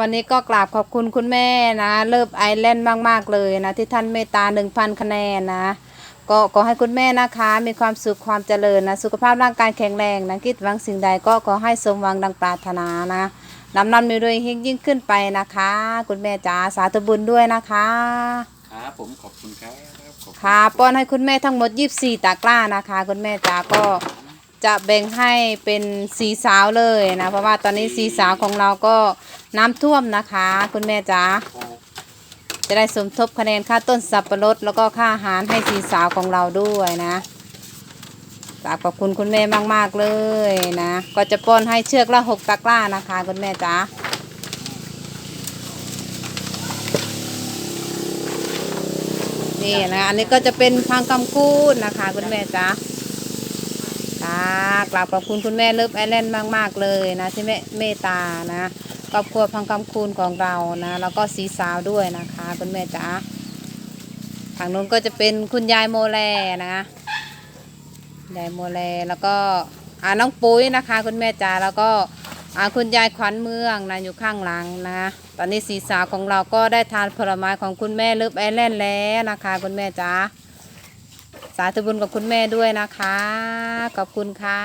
วันนี้ก็กราบขอบคุณคุณแม่นะเลิฟไอแลนด์มาก ๆ เลยนะ ที่ท่านเมตตา 1,000 คะแนนนะ ก็ขอให้คุณแม่นะคะ มีความสุขความเจริญนะ สุขภาพร่างกายแข็งแรงนะคิดหวังสิ่งใดก็ขอให้สมหวังดังปรารถนานะนำนำมีรวยยิ่งยิ่งขึ้นไปนะคะ คุณแม่จ๋าสาธุบุญด้วยนะคะ ครับผมขอบคุณครับขอบณค่ะป้อนให้คุณแม่ทั้งหมด 24 ตะกร้านะคะ คุณแม่จ๋าก็ จะแบ่งให้เป็นสีสาวเลยนะ เพราะว่าตอนนี้สีสาวของเราก็น้ำท่วมนะคะ คุณแม่จ๋าจะได้สมทบคะแนนค่าต้นสับปะรดแล้วก็ค่าอาหารให้สีสาวของเราด้วยนะกราบขอบคุณคุณแม่มาก ๆ เลยนะ ก็จะป้อนให้เชือกละหกตะกร้านะคะ คุณแม่จ๋านี่นะอันนี้ก็จะเป็นพังคำคูดนะคะ คุณแม่จ๋า ค่ะกราบขอบคุณคุณแม่เลิฟไอแลนด์มาก ๆ เลยนะที่แม่เมตตานะครอบครัวพังคำคูณของเรานะแล้วก็สีสาวด้วยนะคะคุณแม่จ๋าทางนู้นก็จะเป็นคุณยายโมแลนะยายโมแลแล้วก็อ่าน้องปุ้ยนะคะ คุณแม่จ๋าแล้วก็อ่าคุณยายขวัญเมืองนะอยู่ข้างหลังนะตอนนี้สีสาวของเราก็ได้ทานผลไม้ของคุณแม่เลิฟไอแลนด์แล้วนะคะ คุณแม่จ๋า สาธุบุญกับคุณแม่ด้วยนะคะ ขอบคุณค่ะ